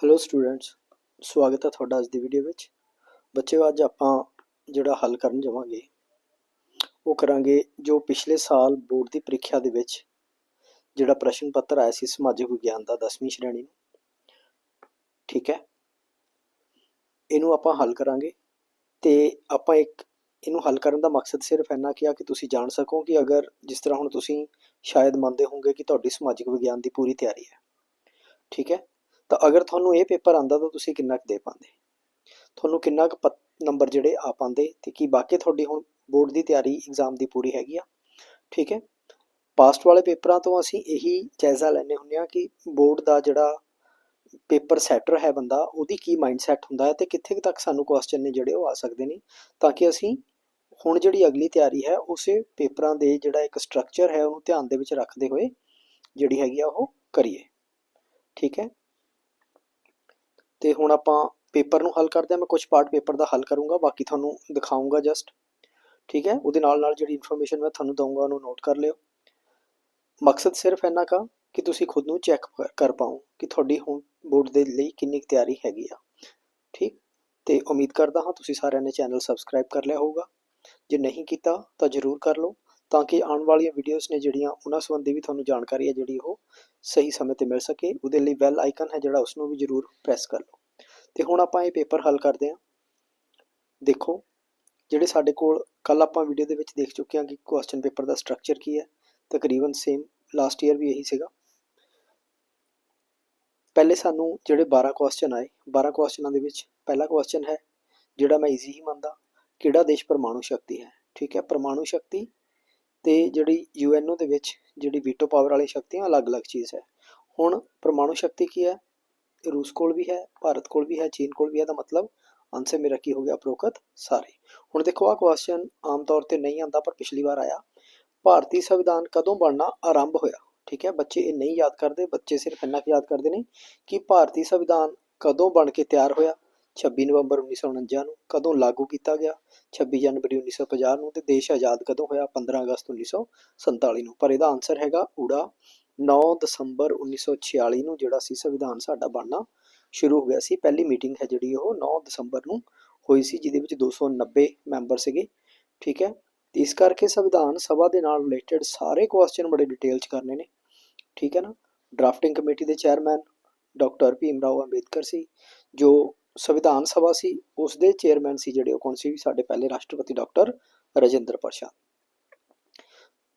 Hello students ਸਵਾਗਤ ਹੈ ਤੁਹਾਡਾ ਅੱਜ ਦੀ ਵੀਡੀਓ ਵਿੱਚ। ਬੱਚਿਓ, ਅੱਜ ਆਪਾਂ ਜਿਹੜਾ ਹੱਲ ਕਰਨ ਜਾਵਾਂਗੇ, ਉਹ ਕਰਾਂਗੇ ਜੋ ਪਿਛਲੇ ਸਾਲ ਬੋਰਡ ਦੀ ਪ੍ਰੀਖਿਆ ਦੇ ਵਿੱਚ ਜਿਹੜਾ ਪ੍ਰਸ਼ਨ ਪੱਤਰ ਆਇਆ ਸੀ ਸਮਾਜਿਕ ਵਿਗਿਆਨ ਦਾ 10ਵੀਂ ਸ਼੍ਰੇਣੀ ਨੂੰ। ਠੀਕ ਹੈ? ਇਹਨੂੰ ਆਪਾਂ ਹੱਲ ਕਰਾਂਗੇ ਤੇ ਆਪਾਂ ਇੱਕ ਇਹਨੂੰ ਹੱਲ ਕਰਨ ਦਾ ਮਕਸਦ ਸਿਰਫ ਇੰਨਾ ਕਿ ਆ ਕਿ ਤੁਸੀਂ ਜਾਣ ਸਕੋ ਕਿ ਅਗਰ ਜਿਸ ਤਰ੍ਹਾਂ ਹੁਣ ਤੁਸੀਂ ਸ਼ਾਇਦ ਮੰਨਦੇ ਹੋਵੋਗੇ ਕਿ ਤੁਹਾਡੀ ਸਮਾਜਿਕ ਵਿਗਿਆਨ ਦੀ ਪੂਰੀ ਤਿਆਰੀ ਹੈ। ਠੀਕ ਹੈ? ਤਾਂ ਅਗਰ ਤੁਹਾਨੂੰ ਇਹ ਪੇਪਰ ਆਂਦਾ ਤਾਂ ਤੁਸੀਂ ਕਿੰਨਾ ਕੁ ਦੇ ਪਾਉਂਦੇ? ਤੁਹਾਨੂੰ ਕਿੰਨਾ ਕੁ ਪਤ- ਨੰਬਰ ਜਿਹੜੇ ਆ ਪਾਉਂਦੇ? ਤੇ ਕੀ ਬਾਕੀ ਤੁਹਾਡੀ ਹੁਣ ਬੋਰਡ ਦੀ ਤਿਆਰੀ ਐਗਜ਼ਾਮ ਦੀ ਪੂਰੀ ਹੈਗੀ ਆ? ਠੀਕ ਹੈ? ਪਾਸਟ ਵਾਲੇ ਪੇਪਰਾਂ ਤੋਂ ਅਸੀਂ ਇਹੀ ਜਾਇਜ਼ਾ ਲੈਣੇ ਹੁੰਦੇ ਆ ਕਿ ਬੋਰਡ ਦਾ ਜਿਹੜਾ ਪੇਪਰ ਸੈਟਰ ਹੈ ਬੰਦਾ, ਉਹਦੀ ਕੀ ਮਾਈਂਡ ਹੁੰਦਾ ਹੈ ਤੇ ਕਿੱਥੇ ਤੱਕ ਸਾਨੂੰ ਕੁਐਸਚਨ ਨੇ ਜਿਹੜੇ ਉਹ ਆ ਸਕਦੇ ਨੇ, ਤਾਂ ਕਿ ਅਸੀਂ ਹੁਣ ਜਿਹੜੀ ਅਗਲੀ ਤਿਆਰੀ ਹੈ, ਉਸੇ ਪੇਪਰਾਂ ਦੇ ਜਿਹੜਾ ਇੱਕ ਸਟਰਕਚਰ ਹੈ, ਉਹਨੂੰ ਧਿਆਨ ਦੇ ਵਿੱਚ ਰੱਖਦੇ ਹੋਏ ਜਿਹੜੀ ਹੈਗੀ ਆ ਉਹ ਕਰੀਏ। ਠੀਕ ਹੈ? ਤੇ ਹੁਣ ਆਪਾਂ ਪੇਪਰ ਨੂੰ ਹੱਲ ਕਰਦੇ ਹਾਂ, ਮੈਂ ਕੁਝ ਪਾਰਟ ਪੇਪਰ ਦਾ ਹੱਲ ਕਰੂੰਗਾ, ਬਾਕੀ ਤੁਹਾਨੂੰ ਦਿਖਾਉਂਗਾ ਜਸਟ ਠੀਕ ਹੈ? ਉਹਦੇ ਨਾਲ ਨਾਲ ਜਿਹੜੀ ਇਨਫੋਰਮੇਸ਼ਨ ਮੈਂ ਤੁਹਾਨੂੰ ਦਊਂਗਾ, ਉਹਨੂੰ ਨੋਟ ਕਰ ਲਿਓ। ਮਕਸਦ ਸਿਰਫ ਇੰਨਾ ਕਾ ਕਿ ਤੁਸੀਂ ਖੁਦ ਨੂੰ ਚੈੱਕ ਕਰ ਪਾਓ ਕਿ ਤੁਹਾਡੀ ਹੁਣ ਬੋਰਡ ਦੇ ਲਈ ਕਿੰਨੀ ਕੁ ਤਿਆਰੀ ਹੈਗੀ ਆ। ਠੀਕ? ਤੇ ਉਮੀਦ ਕਰਦਾ ਹਾਂ ਤੁਸੀਂ ਸਾਰਿਆਂ ਨੇ ਚੈਨਲ ਸਬਸਕ੍ਰਾਈਬ ਕਰ ਲਿਆ ਹੋਊਗਾ। ਜੇ ਨਹੀਂ ਕੀਤਾ ਤਾਂ ਜਰੂਰ ਕਰ ਲਓ, ਤਾਂ ਕਿ ਆਉਣ ਵਾਲੀਆਂ ਵੀਡੀਓਜ਼ ਨੇ ਜਿਹੜੀਆਂ, ਉਹਨਾਂ ਸੰਬੰਧੀ ਵੀ ਤੁਹਾਨੂੰ ਜਾਣਕਾਰੀ ਹੈ ਜਿਹੜੀ ਉਹ ਸਹੀ ਸਮੇਂ ਤੇ ਮਿਲ ਸਕੇ, ਉਹਦੇ ਲਈ ਬੈਲ ਆਈਕਨ ਹੈ ਜਿਹੜਾ ਉਸ ਨੂੰ ਵੀ ਜਰੂਰ ਪ੍ਰੈਸ ਕਰ ਲਓ। ਤੇ ਹੁਣ ਆਪਾਂ ਇਹ ਪੇਪਰ ਹੱਲ ਕਰਦੇ ਹਾਂ। ਦੇਖੋ, ਜਿਹੜੇ ਸਾਡੇ ਕੋਲ ਕੱਲ ਆਪਾਂ ਵੀਡੀਓ ਦੇ ਵਿੱਚ ਦੇਖ ਚੁੱਕੇ ਹਾਂ ਕਿ ਕੁਐਸਚਨ ਪੇਪਰ ਦਾ ਸਟਰਕਚਰ ਕੀ ਹੈ, ਤਕਰੀਬਨ ਸੇਮ ਲਾਸਟ ਈਅਰ ਵੀ ਇਹੀ ਸੀਗਾ। ਪਹਿਲੇ ਸਾਨੂੰ ਜਿਹੜੇ 12 ਕੁਐਸਚਨ ਆਏ 12 ਕੁਐਸਚਨਾਂ ਦੇ ਵਿੱਚ ਪਹਿਲਾ ਕੁਐਸਚਨ ਹੈ, ਜਿਹੜਾ ਮੈਂ ਈਜ਼ੀ ਹੀ ਮੰਨਦਾ, ਕਿਹੜਾ ਦੇਸ਼ ਪਰਮਾਣੂ ਸ਼ਕਤੀ ਹੈ? ਠੀਕ ਹੈ, ਪਰਮਾਣੂ ਸ਼ਕਤੀ ਅਤੇ ਜਿਹੜੀ ਯੂ ਐੱਨ ਓ ਦੇ ਵਿੱਚ ਜਿਹੜੀ ਵੀਟੋ ਪਾਵਰ ਵਾਲੀ ਸ਼ਕਤੀਆਂ ਅਲੱਗ-ਅਲੱਗ ਚੀਜ਼ ਹੈ। ਹੁਣ ਪਰਮਾਣੂ ਸ਼ਕਤੀ ਕੀ ਹੈ? ਰੂਸ ਕੋਲ ਵੀ ਹੈ, ਭਾਰਤ ਕੋਲ ਵੀ ਹੈ, ਚੀਨ ਕੋਲ ਵੀ ਹੈ ਦਾ ਮਤਲਬ ਆਨਸਰ ਮੇਰਾ ਕੀ ਹੋ ਗਿਆ ਉਪਰੋਕਤ ਸਾਰੇ। ਹੁਣ ਦੇਖੋ ਆ ਕੁਐਸਚਨ ਆਮ ਤੌਰ ਤੇ ਨਹੀਂ ਆਂਦਾ ਪਰ ਪਿਛਲੀ ਵਾਰ ਆਇਆ। ਭਾਰਤੀ ਸੰਵਿਧਾਨ ਕਦੋਂ ਬਣਨਾ ਆਰੰਭ ਹੋਇਆ? ਠੀਕ ਹੈ, ਬੱਚੇ ਇਹ ਨਹੀਂ ਯਾਦ ਕਰਦੇ, ਬੱਚੇ ਸਿਰਫ ਇੰਨਾ ਕੁ ਯਾਦ ਕਰਦੇ ਨੇ ਕਿ ਭਾਰਤੀ ਸੰਵਿਧਾਨ ਕਦੋਂ ਬਣ ਕੇ ਤਿਆਰ ਹੋਇਆ? 26 ਨਵੰਬਰ 1949 ਨੂੰ ਕਦੋਂ ਲਾਗੂ ਕੀਤਾ ਗਿਆ? 26 ਜਨਵਰੀ 1950 ਨੂੰ ਤੇ ਦੇਸ਼ ਆਜ਼ਾਦ ਕਦੋਂ ਹੋਇਆ? 15 ਅਗਸਤ 1947 ਨੂੰ। ਪਰ ਇਹਦਾ ਆਨਸਰ ਹੈਗਾ ਊੜਾ। 9 ਦਸੰਬਰ 1946 ਨੂੰ ਜਿਹੜਾ ਸੀ ਸੰਵਿਧਾਨ ਸਾਡਾ ਬਣਨਾ ਸ਼ੁਰੂ ਹੋ ਗਿਆ ਸੀ। ਪਹਿਲੀ ਮੀਟਿੰਗ ਹੈ ਜਿਹੜੀ ਉਹ 9 ਦਸੰਬਰ ਨੂੰ ਹੋਈ ਸੀ, ਜਿਹਦੇ ਵਿੱਚ 290 ਮੈਂਬਰ ਸੀਗੇ। ਠੀਕ ਹੈ? ਤੇ ਇਸ ਕਰਕੇ ਸੰਵਿਧਾਨ ਸਭਾ ਦੇ ਨਾਲ ਰਿਲੇਟਡ ਸਾਰੇ ਕੁਐਸਚਨ ਬੜੇ ਡਿਟੇਲ ਚ ਕਰਨੇ ਨੇ। ਠੀਕ ਹੈ ਨਾ? ਡਰਾਫਟਿੰਗ ਕਮੇਟੀ ਦੇ ਚੇਅਰਮੈਨ ਡਾਕਟਰ ਭੀਮ ਰਾਓ ਅੰਬੇਦਕਰ ਸੀ, ਜੋ ਸੰਵਿਧਾਨ ਸਭਾ ਸੀ ਉਸ ਦੇ ਚੇਅਰਮੈਨ ਸੀ ਜਿਹੜੇ, ਉਹ ਕੌਣ ਸੀ? ਸਾਡੇ ਪਹਿਲੇ ਰਾਸ਼ਟਰਪਤੀ ਡਾਕਟਰ ਰਜਿੰਦਰ ਪ੍ਰਸਾਦ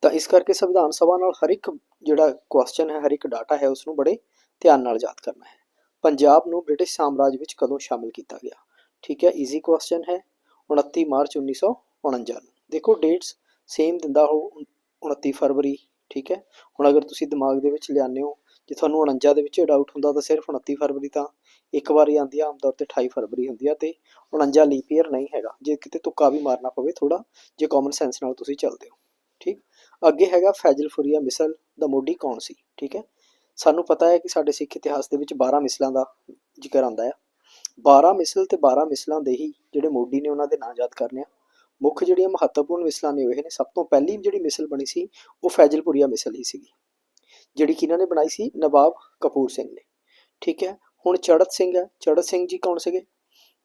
ਤਾਂ ਇਸ ਕਰਕੇ ਸੰਵਿਧਾਨ ਸਭਾ ਨਾਲ ਹਰ ਇੱਕ ਜਿਹੜਾ ਕੁਐਸਚਨ ਹੈ, ਹਰ ਇੱਕ ਡਾਟਾ ਹੈ ਉਸ ਨੂੰ ਬੜੇ ਧਿਆਨ ਨਾਲ ਯਾਦ ਕਰਨਾ ਹੈ। ਪੰਜਾਬ ਨੂੰ ਬ੍ਰਿਟਿਸ਼ ਸਾਮਰਾਜ ਵਿੱਚ ਕਦੋਂ ਸ਼ਾਮਿਲ ਕੀਤਾ ਗਿਆ? ਠੀਕ ਹੈ ਈਜ਼ੀ ਕੁਐਸਚਨ ਹੈ। 29 ਮਾਰਚ 1949 ਨੂੰ ਦੇਖੋ ਡੇਟਸ ਸੇਮ ਦਿੰਦਾ ਹੋ 29 ਫਰਵਰੀ, ਠੀਕ ਹੈ। ਹੁਣ ਅਗਰ ਤੁਸੀਂ ਦਿਮਾਗ ਦੇ ਵਿੱਚ ਲਿਆਉਂਦੇ ਹੋ, ਜੇ ਤੁਹਾਨੂੰ 49 ਦੇ ਵਿੱਚ ਡਾਊਟ ਹੁੰਦਾ, ਤਾਂ ਸਿਰਫ 29 ਫਰਵਰੀ ਤਾਂ ਇੱਕ ਵਾਰੀ ਆਉਂਦੀ ਆ, ਆਮ ਤੌਰ ਤੇ 28 ਫਰਵਰੀ ਹੁੰਦੀ ਆ ਤੇ 49 ਲੀਪ ਈਅਰ ਨਹੀਂ ਹੈਗਾ। ਜੇ ਕਿਤੇ ਤੁੱਕਾ ਵੀ ਮਾਰਨਾ ਪਵੇ ਥੋੜਾ ਜੇ ਕਾਮਨ ਸੈਂਸ ਨਾਲ ਤੁਸੀਂ ਚੱਲਦੇ ਹੋ, ਠੀਕ? ਅੱਗੇ ਹੈਗਾ ਫੈਜ਼ਲਫੁਰੀਆ ਮਿਸਲ, ਦਾ ਮੋਢੀ ਕੌਣ ਸੀ? ਠੀਕ ਹੈ? ਸਾਨੂੰ ਪਤਾ ਹੈ ਕਿ ਸਾਡੇ ਸਿੱਖ ਇਤਿਹਾਸ ਦੇ ਵਿੱਚ 12 ਮਿਸਲਾਂ ਦਾ ਜ਼ਿਕਰ ਆਉਂਦਾ ਹੈ 12 ਮਿਸਲ ਤੇ 12 ਮਿਸਲਾਂ ਦੇ ਹੀ ਜਿਹੜੇ ਮੋਢੀ ਨੇ ਉਹਨਾਂ ਦੇ ਨਾਂ ਯਾਦ ਕਰਨੇ ਆ। ਮੁੱਖ ਜਿਹੜੀਆਂ ਮਹੱਤਵਪੂਰਨ ਮਿਸਲਾਂ ਨੇ ਉਹ ਇਹ ਨੇ, ਸਭ ਤੋਂ ਪਹਿਲੀ ਜਿਹੜੀ ਮਿਸਲ ਬਣੀ ਸੀ, ਉਹ ਫੈਜ਼ਲਪੁਰੀਆ ਮਿਸਲ ਹੀ ਸੀਗੀ, ਜਿਹੜੀ ਕਿਹਨਾਂ ਨੇ ਬਣਾਈ ਸੀ ਨਵਾਬ ਕਪੂਰ ਸਿੰਘ ਨੇ, ਠੀਕ ਹੈ? ਹੁਣ ਚੜਤ ਸਿੰਘ ਹੈ। ਚੜਤ ਸਿੰਘ ਜੀ ਕੌਣ ਸੀਗੇ?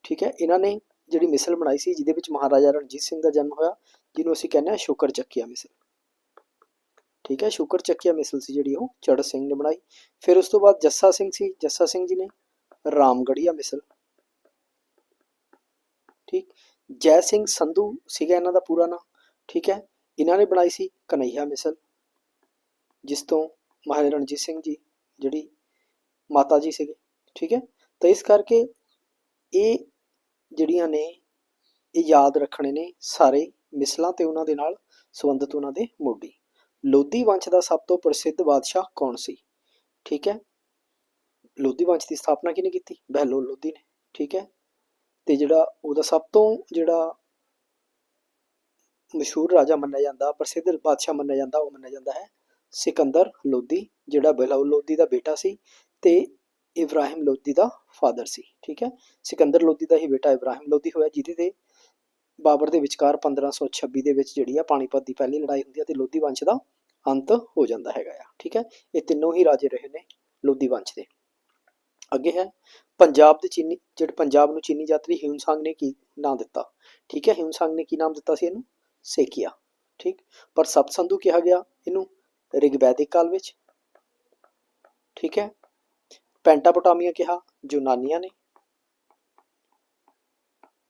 ਠੀਕ ਹੈ, ਇਹਨਾਂ ਨੇ ਜਿਹੜੀ ਮਿਸਲ ਬਣਾਈ ਸੀ, ਜਿਹਦੇ ਵਿੱਚ ਮਹਾਰਾਜਾ ਰਣਜੀਤ ਸਿੰਘ ਦਾ ਜਨਮ ਹੋਇਆ, ਜਿਹਨੂੰ ਅਸੀਂ ਕਹਿੰਦੇ ਆ ਸ਼ੁਕਰ ਚੱਕੀਆ ਮਿਸਲ। ਠੀਕ ਹੈ, ਸ਼ੁਕਰ ਚੱਕੀਆ ਮਿਸਲ ਸੀ ਜਿਹੜੀ ਉਹ ਚੜਤ ਸਿੰਘ ਨੇ ਬਣਾਈ। ਫਿਰ ਉਸ ਤੋਂ ਬਾਅਦ ਜੱਸਾ ਸਿੰਘ ਸੀ। ਜੱਸਾ ਸਿੰਘ ਜੀ ਨੇ ਰਾਮਗੜੀਆ ਮਿਸਲ। ਠੀਕ, ਜੈ ਸਿੰਘ ਸੰਧੂ ਸੀਗਾ ਇਹਨਾਂ ਦਾ ਪੂਰਾ ਨਾਮ। ਠੀਕ ਹੈ, ਇਹਨਾਂ ਨੇ ਬਣਾਈ ਸੀ ਕਨਈਆ ਮਿਸਲ, ਜਿਸ ਤੋਂ ਮਹਾਰਾਜਾ ਰਣਜੀਤ ਸਿੰਘ ਜੀ, ਜਿਹੜੀ ਮਾਤਾ ਜੀ ਸੀਗੇ। ਠੀਕ ਹੈ? ਤਾਂ ਇਸ ਕਰਕੇ ਇਹ ਜਿਹੜੀਆਂ ਨੇ, ਇਹ ਯਾਦ ਰੱਖਣੇ ਨੇ ਸਾਰੇ ਮਿਸਲਾਂ ਤੇ ਉਹਨਾਂ ਦੇ ਨਾਲ ਸੰਬੰਧਿਤ ਉਹਨਾਂ ਦੇ ਮੋਢੀ। ਲੋਧੀ ਵੰਸ਼ ਦਾ ਸਭ ਤੋਂ ਪ੍ਰਸਿੱਧ ਬਾਦਸ਼ਾਹ ਕੌਣ ਸੀ? ਠੀਕ ਹੈ? ਲੋਧੀ ਵੰਸ਼ ਦੀ ਸਥਾਪਨਾ ਕਿਹਨੇ ਕੀਤੀ? ਬਹਿਲੋਲ ਲੋਧੀ ਨੇ, ਠੀਕ ਹੈ? ਤੇ ਜਿਹੜਾ ਉਹਦਾ ਸਭ ਤੋਂ ਜਿਹੜਾ ਮਸ਼ਹੂਰ ਰਾਜਾ ਮੰਨਿਆ ਜਾਂਦਾ, ਪ੍ਰਸਿੱਧ ਬਾਦਸ਼ਾਹ ਮੰਨਿਆ ਜਾਂਦਾ, ਉਹ ਮੰਨਿਆ ਜਾਂਦਾ ਹੈ ਸਿਕੰਦਰ ਲੋਧੀ, ਜਿਹੜਾ ਬਹਿਲੋਲ ਲੋਧੀ ਦਾ ਬੇਟਾ ਸੀ ਤੇ ਇਬਰਾਹਿਮ ਲੋਧੀ ਦਾ ਫਾਦਰ ਸੀ, ਠੀਕ ਹੈ? ਸਿਕੰਦਰ ਲੋਧੀ ਦਾ ਹੀ ਬੇਟਾ ਇਬਰਾਹਿਮ ਲੋਧੀ ਹੋਇਆ, ਜਿਹਦੇ ਤੇ ਬਾਬਰ ਦੇ ਵਿਚਕਾਰ 1526 ਦੇ ਵਿੱਚ ਜਿਹੜੀ ਆ ਪਾਣੀਪਤ ਦੀ ਪਹਿਲੀ ਲੜਾਈ ਹੁੰਦੀ ਹੈ ਤੇ ਲੋਧੀ ਵੰਸ਼ ਦਾ ਅੰਤ ਹੋ ਜਾਂਦਾ ਹੈਗਾ ਆ, ਠੀਕ ਹੈ? ਇਹ ਤਿੰਨੋਂ ਹੀ ਰਾਜੇ ਰਹੇ ਨੇ ਲੋਧੀ ਵੰਸ਼ ਦੇ। ਅੱਗੇ ਹੈ, ਪੰਜਾਬ ਦੇ ਚੀਨੀ, ਜਿਹੜੇ ਪੰਜਾਬ ਨੂੰ ਚੀਨੀ ਯਾਤਰੀ ਹਿਊਨ-ਸਾਂਗ ਨੇ ਕੀ ਨਾਮ ਦਿੱਤਾ? ਠੀਕ ਹੈ ਹਿਊਨ-ਸਾਂਗ ਨੇ ਕੀ ਨਾਮ ਦਿੱਤਾ ਸੀ ਇਹਨੂੰ? ਸੇਕੀਆ, ਠੀਕ? ਪਰ ਸਪਸੰਧੂ ਕਿਹਾ ਗਿਆ ਇਹਨੂੰ ਰਿਗਵੈਦਿਕ ਕਾਲ ਵਿੱਚ, ਠੀਕ ਹੈ? ਪੈਂਟਾਪੋਟਾਮੀਆ ਕਿਹਾ ਯੂਨਾਨੀਆਂ ਨੇ।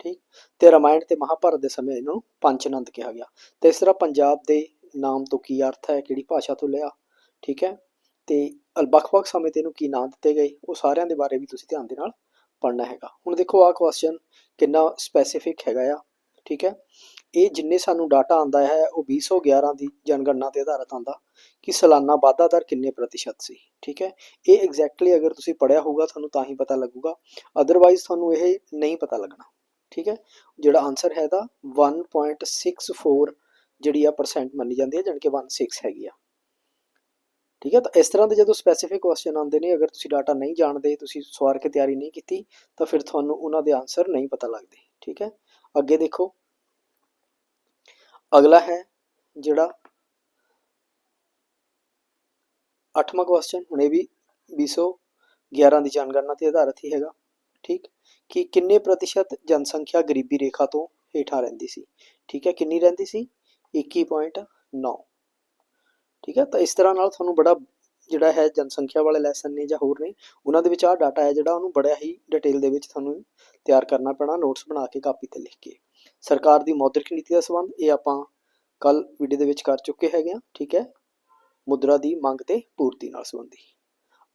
ਠੀਕ? ਤੇ ਰਾਮਾਇਣ ਤੇ ਮਹਾਭਾਰਤ ਦੇ ਸਮੇਂ ਇਹਨੂੰ ਪੰਚਨੰਦ ਕਿਹਾ ਗਿਆ। ਤੇ ਇਸ ਤਰ੍ਹਾਂ ਪੰਜਾਬ ਦੇ ਨਾਮ ਤੋਂ ਕੀ ਅਰਥ ਹੈ, ਕਿਹੜੀ ਭਾਸ਼ਾ ਤੋਂ ਲਿਆ, ਠੀਕ ਹੈ? ਤੇ ਵੱਖ-ਵੱਖ ਸਮੇਂ ਤੇ ਇਹਨੂੰ ਕੀ ਨਾਮ ਦਿੱਤੇ ਗਏ, ਉਹ ਸਾਰਿਆਂ ਦੇ ਬਾਰੇ ਵੀ ਤੁਸੀਂ ਧਿਆਨ ਦੇ ਨਾਲ ਪੜ੍ਹਨਾ ਹੈਗਾ। ਹੁਣ ਦੇਖੋ ਆਹ ਕੁਐਸਚਨ ਕਿੰਨਾ ਸਪੈਸੀਫਿਕ ਹੈਗਾ ਆ, ਠੀਕ ਹੈ? ਇਹ ਜਿੰਨੇ ਸਾਨੂੰ ਡਾਟਾ ਆਂਦਾ ਹੈ, ਉਹ 2011 ਦੀ ਜਨਗਣਨਾ ਤੇ ਆਧਾਰਿਤ ਆਂਦਾ ਕਿ ਸਾਲਾਨਾ ਵਾਧਾ ਦਰ ਕਿੰਨੇ ਪ੍ਰਤੀਸ਼ਤ ਸੀ, ਠੀਕ ਹੈ? ਇਹ ਐਗਜ਼ੈਕਟਲੀ ਅਗਰ ਤੁਸੀਂ ਪੜਿਆ ਹੋਊਗਾ, ਤੁਹਾਨੂੰ ਤਾਂ ਹੀ ਪਤਾ ਲੱਗੂਗਾ। ਅਦਰਵਾਈਜ਼ ਤੁਹਾਨੂੰ ਇਹ ਨਹੀਂ ਪਤਾ ਲੱਗਣਾ, ਠੀਕ ਹੈ? ਜਿਹੜਾ ਆਨਸਰ ਹੈ ਦਾ 1.64 ਜਿਹੜੀ ਆ ਪਰਸੈਂਟ ਮੰਨੀ ਜਾਂਦੀ ਹੈ, ਜਾਣੀ ਕਿ 16 ਹੈਗੀ ਆ। ਠੀਕ ਹੈ? ਤਾਂ ਇਸ ਤਰ੍ਹਾਂ ਦੇ ਜਦੋਂ ਸਪੈਸੀਫਿਕ ਕੁਐਸਚਨ ਆਉਂਦੇ ਨੇ, ਅਗਰ ਤੁਸੀਂ ਡਾਟਾ ਨਹੀਂ ਜਾਣਦੇ, ਤੁਸੀਂ ਸਵਾਰ ਕੇ ਤਿਆਰੀ ਨਹੀਂ ਕੀਤੀ, ਤਾਂ ਫਿਰ ਤੁਹਾਨੂੰ ਉਹਨਾਂ ਦੇ ਆਨਸਰ ਨਹੀਂ ਪਤਾ ਲੱਗਦੇ, ਠੀਕ ਹੈ? ਅੱਗੇ ਦੇਖੋ ਅਗਲਾ ਹੈ ਜਿਹੜਾ ਅੱਠਵਾਂ ਕੁਐਸਚਨ ਹੁਣ ਇਹ ਵੀ 211 ਦੀ ਜਨਗਣਨਾ ਤੇ ਆਧਾਰਿਤ ਹੀ ਹੈਗਾ, ਠੀਕ? ਕਿ ਕਿੰਨੇ ਪ੍ਰਤੀਸ਼ਤ ਜਨਸੰਖਿਆ ਗਰੀਬੀ ਰੇਖਾ ਤੋਂ ਹੇਠਾਂ ਰਹਿੰਦੀ ਸੀ? ਠੀਕ ਹੈ, ਕਿੰਨੀ ਰਹਿੰਦੀ ਸੀ? 21.9 ਠੀਕ ਹੈ, ਤਾਂ ਇਸ ਤਰ੍ਹਾਂ ਨਾਲ ਤੁਹਾਨੂੰ ਬੜਾ ਜਿਹੜਾ ਹੈ ਜਨਸੰਖਿਆ ਵਾਲੇ ਲੈਸਨ ਨੇ ਜਾਂ ਹੋਰ ਨੇ, ਉਹਨਾਂ ਦੇ ਵਿੱਚ ਆਹ ਡਾਟਾ ਹੈ ਜਿਹੜਾ ਉਹਨੂੰ ਬੜਾ ਹੀ ਡਿਟੇਲ ਦੇ ਵਿੱਚ ਤੁਹਾਨੂੰ ਤਿਆਰ ਕਰਨਾ ਪੈਣਾ ਨੋਟਸ ਬਣਾ ਕੇ ਕਾਪੀ ਤੇ ਲਿਖ ਕੇ। ਸਰਕਾਰ ਦੀ ਮੌਦਰਿਕ ਨੀਤੀ ਦਾ ਸੰਬੰਧ, ਇਹ ਆਪਾਂ ਕੱਲ ਵੀਡੀਓ ਦੇ ਵਿੱਚ ਕਰ ਚੁੱਕੇ ਹੈਗੇ ਆ ਠੀਕ ਹੈ? ਮੁਦਰਾ ਦੀ ਮੰਗ ਤੇ ਪੂਰਤੀ ਨਾਲ ਸੰਬੰਧੀ।